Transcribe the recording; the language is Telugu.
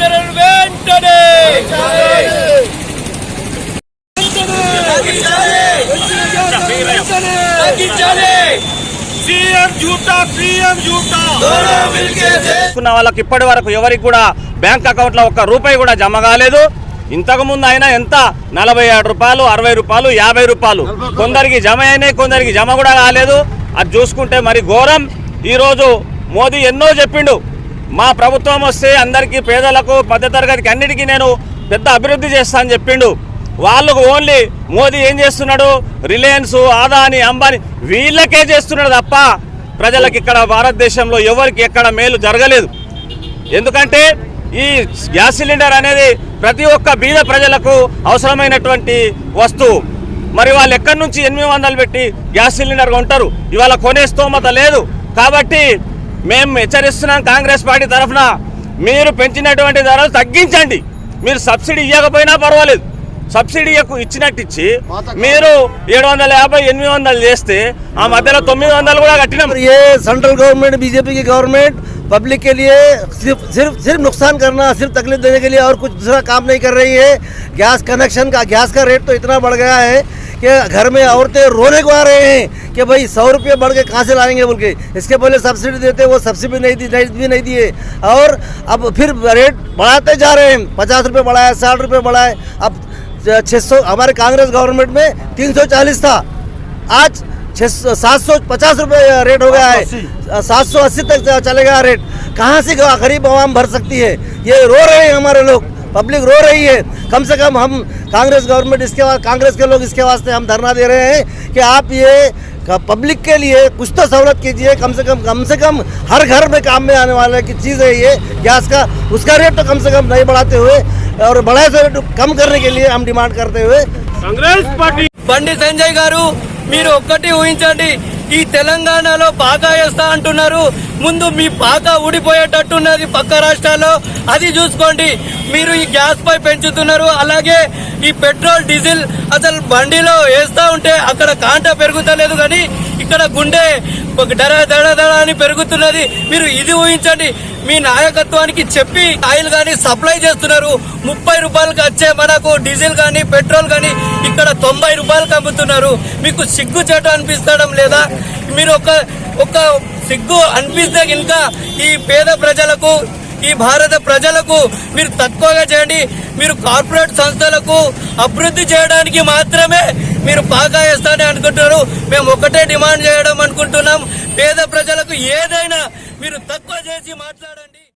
ధరలు వెంటనే! తీసుకున్న వాళ్ళకి ఇప్పటి వరకు ఎవరికి కూడా బ్యాంక్ అకౌంట్లో ఒక్క రూపాయి కూడా జమ కాలేదు. ఇంతకు ముందు అయినా ఎంత? నలభై ఏడు రూపాయలు అరవై రూపాయలు యాభై రూపాయలు. కొందరికి జమ అయినాయి కొందరికి జమ కూడా కాలేదు. అది చూసుకుంటే మరి ఘోరం. ఈరోజు మోదీ ఎన్నో చెప్పిండు. మా ప్రభుత్వం వస్తే అందరికీ పేదలకు మధ్యతరగతికి అన్నిటికీ నేను పెద్ద అభివృద్ధి చేస్తా అని చెప్పిండు. వాళ్ళకు ఓన్లీ మోదీ ఏం చేస్తున్నాడు? రిలయన్స్ ఆదాని అంబానీ వీళ్ళకే చేస్తున్నాడు తప్ప ప్రజలకు ఇక్కడ భారతదేశంలో ఎవరికి ఎక్కడ మేలు జరగలేదు. ఎందుకంటే ఈ గ్యాస్ సిలిండర్ అనేది ప్రతి ఒక్క బీద ప్రజలకు అవసరమైనటువంటి వస్తువు. మరి వాళ్ళు ఎక్కడి నుంచి ఎనిమిది వందలు పెట్టి గ్యాస్ సిలిండర్ కొంటారు? ఇవాళ కొనే స్తోమత లేదు. కాబట్టి మేము హెచ్చరిస్తున్నాం కాంగ్రెస్ పార్టీ తరఫున మీరు పెంచినటువంటి ధరలు తగ్గించండి మీరు సబ్సిడీ ఇవ్వకపోయినా పర్వాలేదు సబ్సిడీ ఎక్కువ ఇచ్చినట్టు ఇచ్చి మీరు ఏడు వందల యాభై ఎనిమిది వందలు చేస్తే ఆ మధ్యలో తొమ్మిది వందలు కూడా కట్టినాం और ये सेंट्रल गवर्नमेंट बीजेपी की गवर्नमेंट पब्लिक के लिए सिर्फ सिर्फ सिर्फ नुकसान करना सिर्फ तकलीफ देने के लिए और कुछ दूसरा काम नहीं कर रही है गैस कनेक्शन का गैस का रेट तो इतना बढ़ गया है कि घर में औरतें रोने को आ रहे हैं कि भाई सौ रुपये बढ़ के कहाँ से लाएँगे बोल के इसके पहले सब्सिडी देते वो सब्सिडी नहीं दी नहीं, भी नहीं दिए। और अब फिर रेट बढ़ाते जा रहे हैं। पचास रुपये बढ़ाए साठ रुपये बढ़ाए। अब छः सौ हमारे कांग्रेस गवर्नमेंट में तीन सौ चालीस था। आज छः सात सौ पचास रुपये रेट हो गया है। सात सौ अस्सी। तक चलेगा रेट कहाँ से गरीब आवाम भर सकती है? ये रो रहे हैं हमारे लोग। पब्लिक रो रही है कम से कम हम कांग्रेस गवर्नमेंट इसके बाद कांग्रेस के लोग इसके वास्ते हम धरना दे रहे हैं कि आप ये पब्लिक के लिए कुछ तो सहूलत कीजिए कम से कम कम से कम हर घर में काम में आने वाले की चीज़ है ये गैस का उसका रेट तो कम से कम नहीं बढ़ाते हुए और बढ़ाए से रेट कम करने के लिए हम डिमांड करते हुए కాంగ్రెస్ పార్టీ బండి సంజయ్ గారు మీరు ఒక్కటి ఊహించండి ఈ తెలంగాణలో పాక వేస్తా అంటున్నారు. ముందు మీ పాక ఊడిపోయేటట్టున్నది పక్క రాష్ట్రాల్లో. అది చూసుకోండి. మీరు ఈ గ్యాస్ పై పెంచుతున్నారు. అలాగే ఈ పెట్రోల్ డీజిల్ అసలు బండిలో వేస్తా ఉంటే అక్కడ కాంట పెరుగుతలేదు కానీ ఇక్కడ గుండె ఒక దడ దడ అని పెరుగుతున్నది. మీరు ఇది ఊహించండి. మీ నాయకత్వానికి చెప్పి ఆయిల్ కానీ సప్లై చేస్తున్నారు. ముప్పై రూపాయలకి వచ్చే మనకు డీజిల్ కానీ పెట్రోల్ కానీ ఇక్కడ తొంభై రూపాయలకు అమ్ముతున్నారు మీకు సిగ్గు చెట్టు అనిపిస్తడం లేదా? మీరు ఒక ఒక సిగ్గు అనిపిస్తే ఇంకా ఈ పేద ప్రజలకు ఈ భారత ప్రజలకు మీరు తక్కువగా చేయండి. మీరు కార్పొరేట్ సంస్థలకు అభివృద్ధి చేయడానికి మాత్రమే మీరు బాగా వేస్తానే అనుకుంటున్నారు. మేము ఒకటే డిమాండ్ చేయడం అనుకుంటున్నాం. పేద ప్రజలకు ఏదైనా మీరు తక్కువ చేసి మాట్లాడండి.